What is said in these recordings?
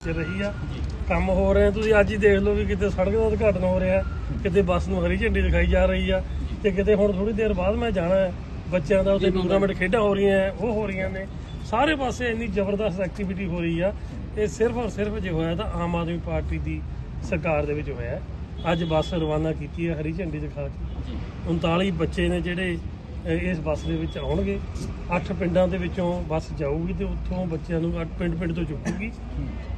ਚੱਲ ਰਹੀ ਆ। ਕੰਮ ਹੋ ਰਹੇ। ਤੁਸੀਂ ਅੱਜ ਹੀ ਦੇਖ ਲਓ ਵੀ ਕਿਤੇ ਸੜਕ ਦਾ ਉਦਘਾਟਨ ਹੋ ਰਿਹਾ ਕਿਤੇ ਬੱਸ ਨੂੰ ਹਰੀ ਝੰਡੀ ਦਿਖਾਈ ਜਾ ਰਹੀ ਆ ਤੇ ਕਿਤੇ ਹੁਣ ਥੋੜੀ ਦੇਰ ਬਾਅਦ ਮੈਂ ਜਾਣਾ ਹੈ। ਬੱਚਿਆਂ ਦਾ ਉੱਥੇ ਟੂਰਨਾਮੈਂਟ ਖੇਡਾਂ ਹੋ ਰਹੀਆਂ ਉਹ ਹੋ ਰਹੀਆਂ ਨੇ। ਸਾਰੇ ਪਾਸੇ ਇੰਨੀ ਜ਼ਬਰਦਸਤ ਐਕਟੀਵਿਟੀ ਹੋ ਰਹੀ ਆ। ਇਹ ਸਿਰਫ ਔਰ ਸਿਰਫ ਜੇ ਹੋਇਆ ਤਾਂ ਆਮ ਆਦਮੀ ਪਾਰਟੀ ਦੀ ਸਰਕਾਰ ਦੇ ਵਿੱਚ ਹੋਇਆ। ਅੱਜ ਬੱਸ ਰਵਾਨਾ ਕੀਤੀ ਹੈ ਹਰੀ ਝੰਡੀ ਦਿਖਾ ਕੇ। 39 ਬੱਚੇ ਨੇ ਜਿਹੜੇ ਇਸ ਬੱਸ ਦੇ ਵਿੱਚ ਆਉਣਗੇ। 8 ਪਿੰਡਾਂ ਦੇ ਵਿੱਚੋਂ ਬੱਸ ਜਾਊਗੀ ਤੇ ਉੱਥੋਂ ਬੱਚਿਆਂ ਨੂੰ 8 ਪਿੰਡ ਪਿੰਡ ਤੋਂ ਚੁੱਕੂਗੀ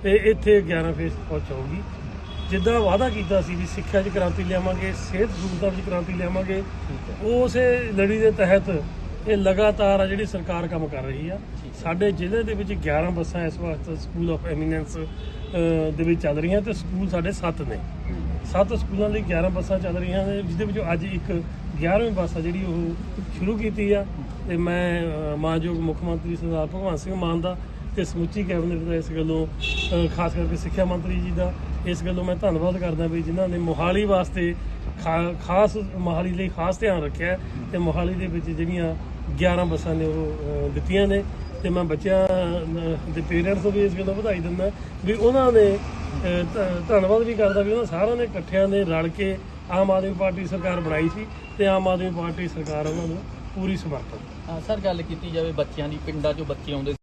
ਤੇ ਇੱਥੇ 11 ਫੇਸ ਪਹੁੰਚਾਊਗੀ ਜਿੱਦਾਂ ਵਾਅਦਾ ਕੀਤਾ ਸੀ ਵੀ ਸਿੱਖਿਆ 'ਚ ਕ੍ਰਾਂਤੀ ਲਿਆਵਾਂਗੇ, ਸਿਹਤ ਸੁਵਿਧਾ ਵਿੱਚ ਕ੍ਰਾਂਤੀ ਲਿਆਵਾਂਗੇ, ਉਸੇ ਲੜੀ ਦੇ ਤਹਿਤ ਇਹ ਲਗਾਤਾਰ ਆ ਜਿਹੜੀ ਸਰਕਾਰ ਕੰਮ ਕਰ ਰਹੀ ਆ। ਸਾਡੇ ਜ਼ਿਲ੍ਹੇ ਦੇ ਵਿੱਚ 11 ਬੱਸਾਂ ਇਸ ਵਕਤ ਸਕੂਲ ਆਫ ਐਮੀਨੈਂਸ ਦੇ ਵਿੱਚ ਚੱਲ ਰਹੀਆਂ ਤੇ ਸਕੂਲ ਸਾਡੇ 7 ਨੇ। ਸੱਤ ਸਕੂਲਾਂ ਲਈ 11 ਬੱਸਾਂ ਚੱਲ ਰਹੀਆਂ ਨੇ, ਜਿਸ ਦੇ ਵਿੱਚੋਂ ਅੱਜ ਇੱਕ 11ਵੀਂ ਬੱਸ ਆ ਜਿਹੜੀ ਉਹ ਸ਼ੁਰੂ ਕੀਤੀ ਆ ਤੇ ਮੈਂ ਅ, ਮਾਨਯੋਗ ਮੁੱਖ ਮੰਤਰੀ ਸਰਦਾਰ ਭਗਵੰਤ ਸਿੰਘ ਮਾਨ ਦਾ ਤੇ ਸਮੁੱਚੀ ਕੈਬਨਿਟ ਦਾ ਇਸ ਗੱਲੋਂ ਖਾਸ ਕਰਕੇ ਸਿੱਖਿਆ ਮੰਤਰੀ ਜੀ ਦਾ ਇਸ ਗੱਲੋਂ ਮੈਂ ਧੰਨਵਾਦ ਕਰਦਾ ਵੀ ਜਿਨ੍ਹਾਂ ਨੇ ਮੋਹਾਲੀ ਵਾਸਤੇ ਖਾ- ਖਾਸ ਮੋਹਾਲੀ ਲਈ ਖਾਸ ਧਿਆਨ ਰੱਖਿਆ ਹੈ ਤੇ ਮੋਹਾਲੀ ਦੇ ਵਿੱਚ ਜਿਹੜੀਆਂ 11 ਬੱਸਾਂ ਨੇ ਉਹ ਦਿੱਤੀਆਂ ਨੇ ਤੇ ਮੈਂ ਬੱਚਿਆਂ ਦੇ ਪੇਰੈਂਟਸ ਨੂੰ ਵੀ ਇਸ ਗੱਲੋਂ ਵਧਾਈ ਦਿੰਦਾ ਵੀ ਉਹਨਾਂ ਨੇ ਧੰਨਵਾਦ ਵੀ ਕਰਦਾ ਵੀ ਉਹਨਾਂ ਸਾਰਿਆਂ ਨੇ ਇਕੱਠਿਆਂ ਨੇ ਰਲ ਕੇ ਆਮ ਆਦਮੀ ਪਾਰਟੀ ਸਰਕਾਰ ਬਣਾਈ ਸੀ ਤੇ ਆਮ ਆਦਮੀ ਪਾਰਟੀ ਸਰਕਾਰ ਉਹਨਾਂ ਨੂੰ ਪੂਰੀ ਸਮਰਥਨ ਹਾਂ ਸਰ, ਗੱਲ ਕੀਤੀ ਜਾਵੇ ਬੱਚਿਆਂ ਦੀ, ਪਿੰਡਾਂ 'ਚੋਂ ਬੱਚੇ ਆਉਂਦੇ